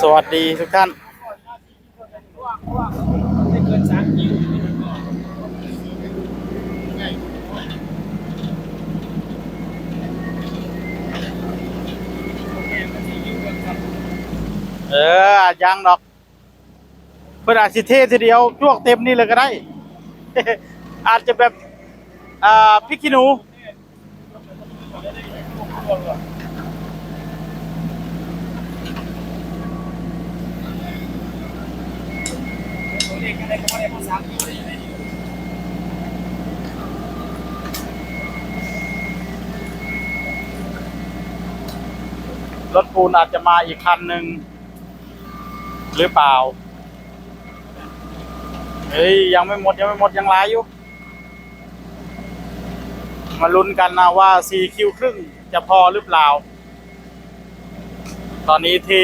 สวัสดีทุกท่านเกินสามคิวเออ ยังดอกเพื่อนอาจสิเททีเดียวจวกเต็มนี่เลยก็ได้ อาจจะแบบ อ่าพริกขี้หนู ตัวเลขอะไรถปูนอาจจะมาอีกคันหนึ่งหรือเปล่า เฮ้ย ยังไม่หมดยังไม่หมดยังหลายอยู่ มาลุ้นกันนะว่าสี่คิวครึ่งจะพอหรือเปล่า ตอนนี้ที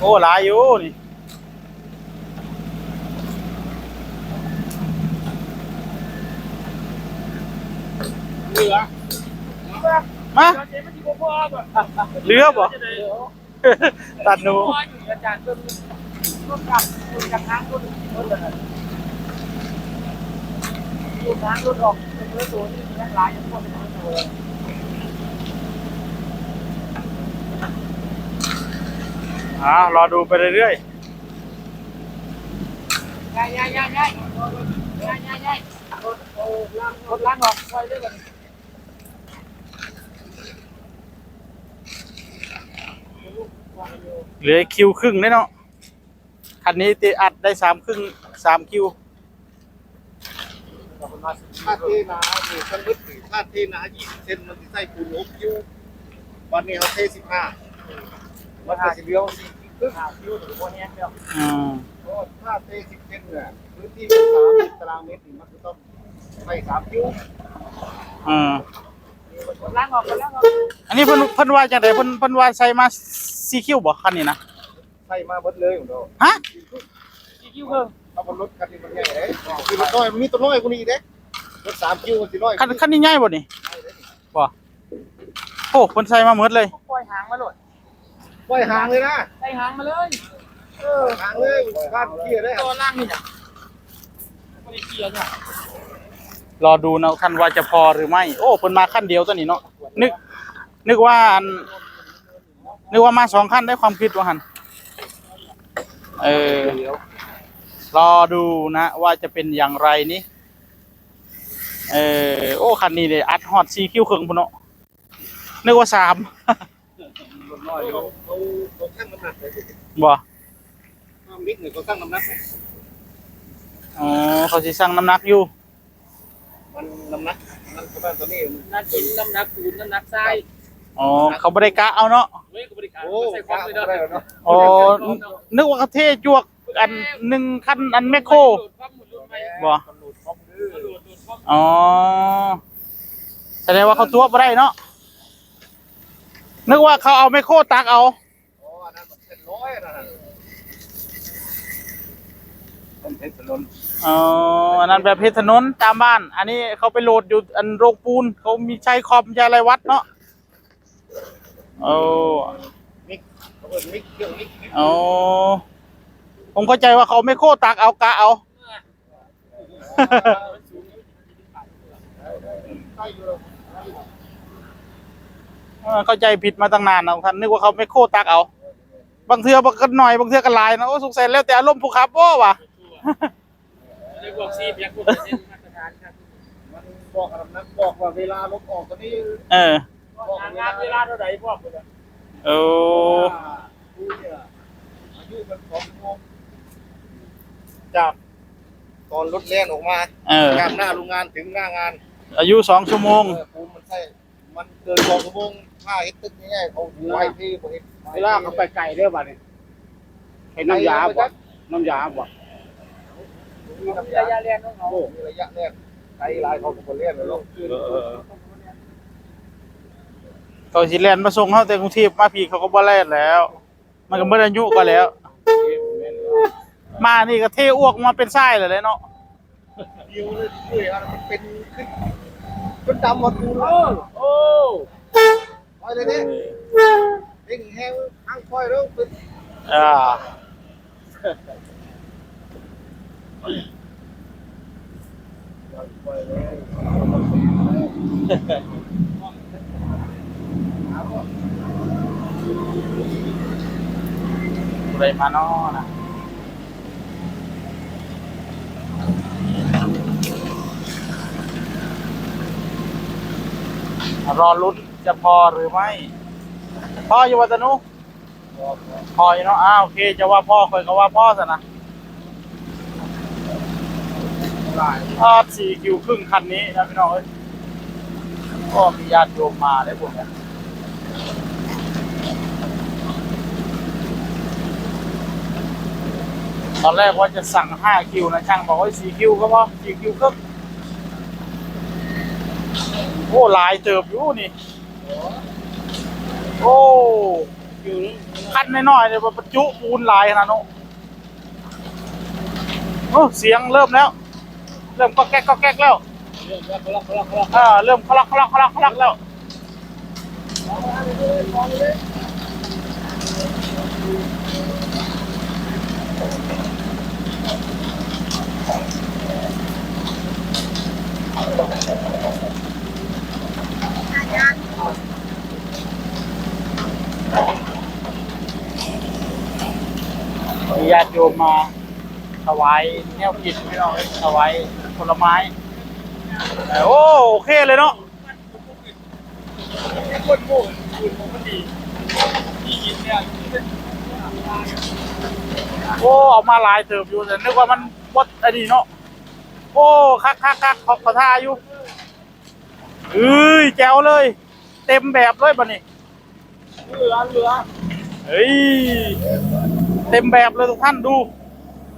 โอ้หลายอยู่นี่เหลือมาตอนนี้มันที่พ่อป่ะเหลือบ่ตัดหนูพ่ออยู่อาจารย์ต้นต้นกับต้นกับทางต้นต้นเลยต้นทางต้นออกเป็นเนื้อตัวที่ยังหลายยังพ่อเป็นเนื้อตัว อ่ารอดูไปเรื่อยย้ายย้ายย้ายย้ายย้ายย้ายย้ายรถล้างรถล้างออกไว้ด้วยกันๆเหลือคิวครึ่งได้เนาะคันนี้ตีอัดได้สามครึ่งสามคิวถ้าเทนาอยู่กันลึกถึงถ้าเทนา20เซนมันสิใส่ปูนหกคิว วันนี้เขาเท15 มันก็สิเหลี้ยว4คิวครึ่งหาคิวถึงวันนี้เดียวอืมเพราะว่าถ้าเท10เซนเนี่ยพื้นที่มัน3ตารางเมตรนี่มันก็ต้องใส่3คิวอืมล้างออกกันล้างออกอันนี้เพิ่นเพิ่นว่าจังไดเพิ่นเพิ่นว่าใส่มาสี่คิวบ่คันนี้นะใส่มาเบิดเลยของเราฮะกี่คิวเพิ่มเอาบนรถคันนี้มันใหญ่เด้คือรถน้อยมันมีตัวน้อยกว่านี้อีกเด้รถ3คิวมันสิน้อยคันคันนี้ใหญ่บ่นี่บ่โอ้เพิ่นใส่มาหมดเลยปล่อยหางมาโหลด ปล่อยห่างเลยนะใส่หางมาเลยเออห่างเลยคาดเคลียร์ได้ตัวล่างนี่จ้ะไม่ได้เกียร์จ้ะรอดูนะคันว่าจะพอหรือไม่ โอ้เพิ่นมาคันเดียวตัวนี้เนาะนึก นึกว่าอันนึกว่ามาสองคันได้ความคิดว่าหันเออรอดูนะว่าจะเป็นอย่างไรนี่เออโอ้คันนี้เลยอัดฮอตซีคิวครึ่งพุ่นเนาะนึกว่าสาม รถน้อยเขาเขาเขาชั่งน้ำหนักเลยบ่มิกเนี่ยเขาชั่งน้ำหนักอ๋อเขาสิสั่งน้ำหนักอยู่ มันน้ำหนักมันประมาณตัวนี้นน้ำกินน้ำหนักปูนน้ำหนักทรายอ๋อเขาบ่ได้กะเอาเนาะเฮ้ยกับบริการโอ้ใส่ความเลยเนาะอ๋อนึกว่าเขาเทจวกอันหนึ่งคันอันแมคโครบ่อ๋อแสดงว่าเขาตัวบ่ได้เนาะ นึกว่าเขาเอาไมโครตักเอาอ๋ออันนั้นมันเป็นร้อยอันนั้นเป็นเพชรถนนอ๋อ อันนั้นแบบเพชรถนนตามบ้าน อันนี้เขาไปโหลดอยู่อันโรงปูน เขามีใช้คอมใช้อะไรวัดเนาะโอ้มิกเขาเป็นมิกเครื่องมิกมิกโอ้ผมเข้าใจว่าเขาไม่โคตักเอากะเอา ใต้อยู่แล้ว เข้าใจผิดมาตั้งนานนะท่านนึกว่าเขาไม่โคตักเอา บางเทือบางก็หน่อยบางเทือก็หลายนะโอ้สงสัยแล้วแต่อารมณ์ผู้ขับว่ว่ะเรียกบอกซีเพียงพวกเส้นมาตรฐานครับมันบอกกับน้ำหนักบอกว่าเวลารถออกตอนนี้เอองานเวลาเท่าไหร่บอกเลยโอ้ดูเนี่ยอายุมันสองชั่วโมงจากตอนรถแล่นออกมาจากหน้าโรงงานถึงหน้างาน อายุสองชั่วโมงเออปูน มันใช่มันเกินสองชั่วโมงถ้าเฮ็ดตึกง่ายๆเขาไว้ที่บ่เฮ็ดเวลาเขาไปไกลเด้อบัดนี้เห็นน้ำยาบ่น้ำยาบ่มีน้ำยาเล่นของเขามีระยะแล่นไกลหลายเขาก็บ่เล่นแล้วลูกเขาสิแล่นมาส่งเฮาแต่กรุงเทพมาพี่เขาก็บ่แล่นแล้ว มันก็บ่ได้อายุก็แล้ว มานี่ก็เทอ้วกมาเป็นทรายเลยแหละเนาะเดียวเลยด้วยอะมันเป็นขึ้น จนดำหมดปูนโอ้โอ้ปล่อยเลยดิเด้งแห้งข้างปล่อยแล้วเป็นอ่าปล่อยเลยผู้ใดมาเนาะนะ รอลุ้นจะพอหรือไม่พออยู่วัตนุพออยู่เนาะอ้าวโอเค จะว่าพ่อคอยก็ว่าพ่อซะนะทอดสี่คิวครึ่งคันนี้นะพี่น้องเอ้ยก็มีญาติโยมมาได้ผมเนี่ยตอนแรกว่าจะสั่ง 5 คิวนะช่างบอกว่า4คิวก็พอ4คิวครึ่ง อ้ลายเติบอยู่นี่ โอ้อยู่คันน้อยๆเนี่ยบรรจุปูนลายขนาดนั้นโอ้เสียงเริ่มแล้ว เริ่มก็แก๊กก็แก๊กแล้วเริ่มคลักคลักคลักคลักแล้ว มีญาติ โยมมาถวายแนวกินพี่น้องเอ้ยถวายผลไม้เอ้ยโอ้โอเคเลยเนาะโอ้เอามาหลายเติบอยู่แต่นึกว่ามันวัดอันนี้เนาะโอ้คักคักคักขอบขอท่าอยู่เอ้ยแจ๋วเลย เต็มแบบเลยบัดนี้เหลือเหลือเฮ้ย เต็มแบบเลยทุกท่านดู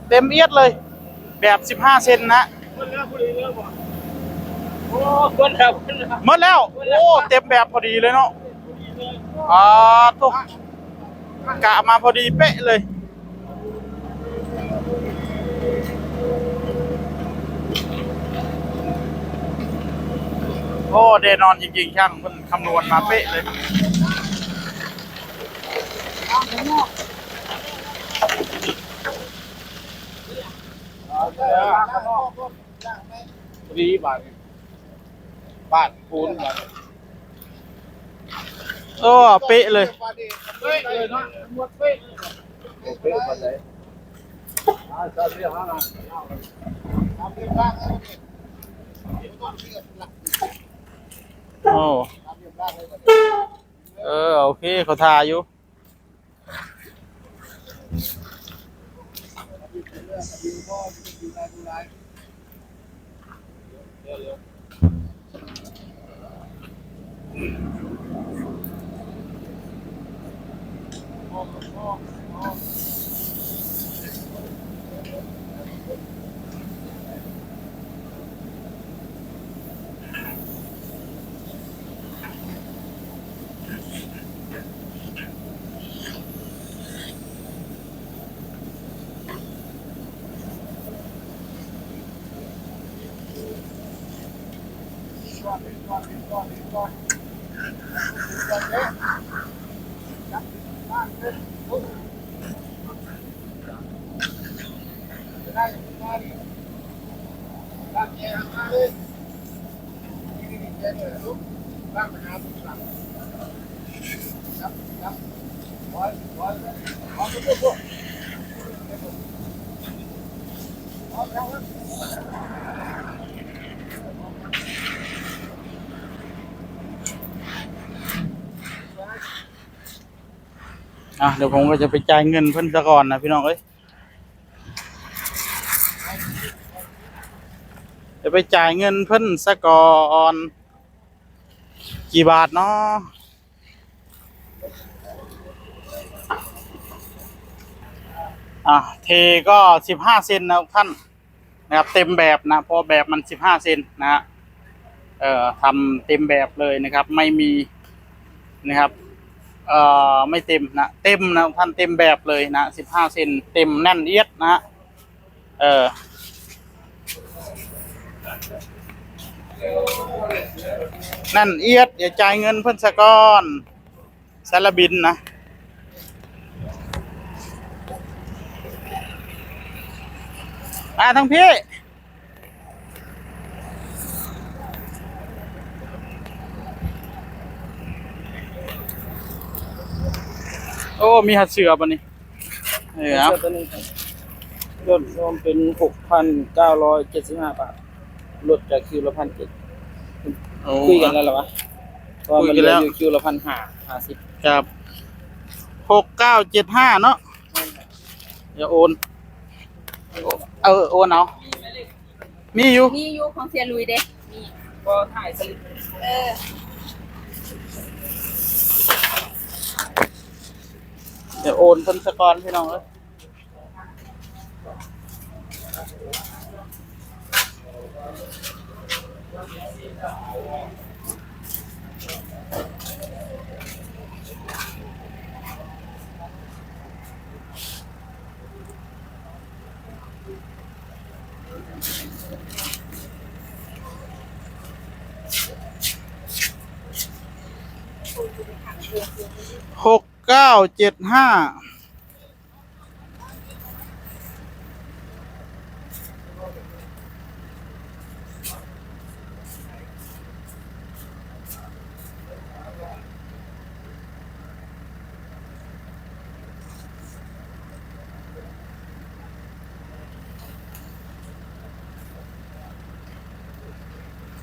เต็มเอียดเลย แบบ 15 เซนนะคนแล้วผู้ใดเลิกบ่อแล้วหมดแล้วโอ้เต็มแบบพอดีเลยเนาะอ่าตุกกะมาพอดีเป๊ะเลยโอ้เดนอนจริงๆช่างมันคำนวณมาเป๊ะเลย ดีบาทบานปูนบาทเออเป๊ะเลยเฮ้เลยนะหมดเฮ้ยเป๊ะปานใดอ่าจะเรียกว่าอะไรทำเรื่องร่างแล้วนี่เดี๋ยโอ้ทำเรื่องร่างเลยบัดนี้เออโอเคเขาทาอยู่ ดู พ่อดูแลดูแล ได้มาดิร่างแกมาเลยนี่นี่แกเนี่ยลูกร่างไปหาผู้หลังครับครับไว้ไว้เอาไปพวกพวกเอาแล้วครับ อะเดี๋ยวผมก็จะไปจ่ายเงินเพิ่นซะก่อนนะพี่น้องเอ้ยจะไปจ่ายเงินเพิ่นซะก่อนกี่บาทเนาะอะเทก็สิบห้าเซนนะท่านนะครับเต็มแบบนะเพราะแบบมันสิบห้าเซนนะฮะเอ่อทำเต็มแบบเลยนะครับ ไม่มีนะครับ เอ่อไม่เต็มนะเต็มนะท่านเต็มแบบเลยนะสิบห้าเซนเต็มแน่นเอียดนะเออนั่นเอียดอย่าจ่ายเงินเพิ่นสะก้อนสารบินนะมาทั้งพี่ อ้มีหัดเสือปะนี่เออครับเสื้อตัวนี้ครับยอดรวมเป็นหกพันเก้าร้อยเจ็ดสิบห้าบาทลดจากคิวละพันเจ็ดโอ้คุยกันแล้วเหรอวะเพราะว่าคุมันยกัเหนลืแล้อวอยู่คิวละพันห้าห้าสิบครับหกเก้าเจ็ดห้าเนาะอย่าโอน เออโอนเอา มีอยู่ มีอยู่ของเสียลุยเด้มีก็ถ่ายสลิปเออ เดี๋ยวโอนเพิ่นสะกอนพี่น้องเอ้ยหก เก้าเจ็ดห้า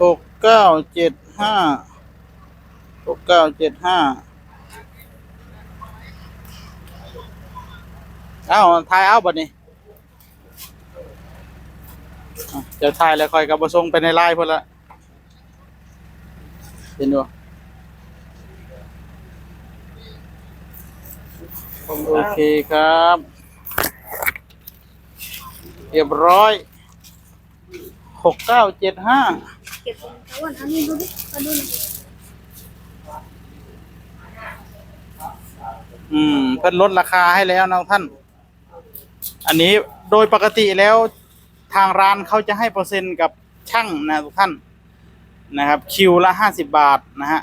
หกเก้าเจ็ดห้าหกเก้าเจ็ดห้า เอ้าทายเอาบัดนี้อะเดี๋ยวทายแล้วค่อยกับบส่งไปในไลน์เพิ่นละเห็นดูโอเคครับ เรียบร้อยหกเก้าเจ็ดห้าเก็บของเขาอะอันนี้ดูดิมาดูหน่อยอืมเพิ่นลดราคาให้แล้วนะท่าน อันนี้โดยปกติแล้วทางร้านเขาจะให้เปอร์เซ็นต์กับช่างนะทุกท่านนะครับ คิวละห้าสิบบาทนะฮะ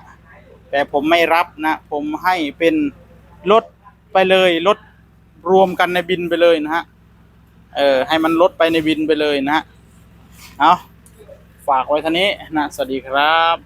แต่ผมไม่รับนะ ผมให้เป็นลดไปเลยลดรวมกันในบินไปเลยนะฮะเออให้มันลดไปในบินไปเลยนะฮะเอาฝากไว้ท่านี้นะ สวัสดีครับ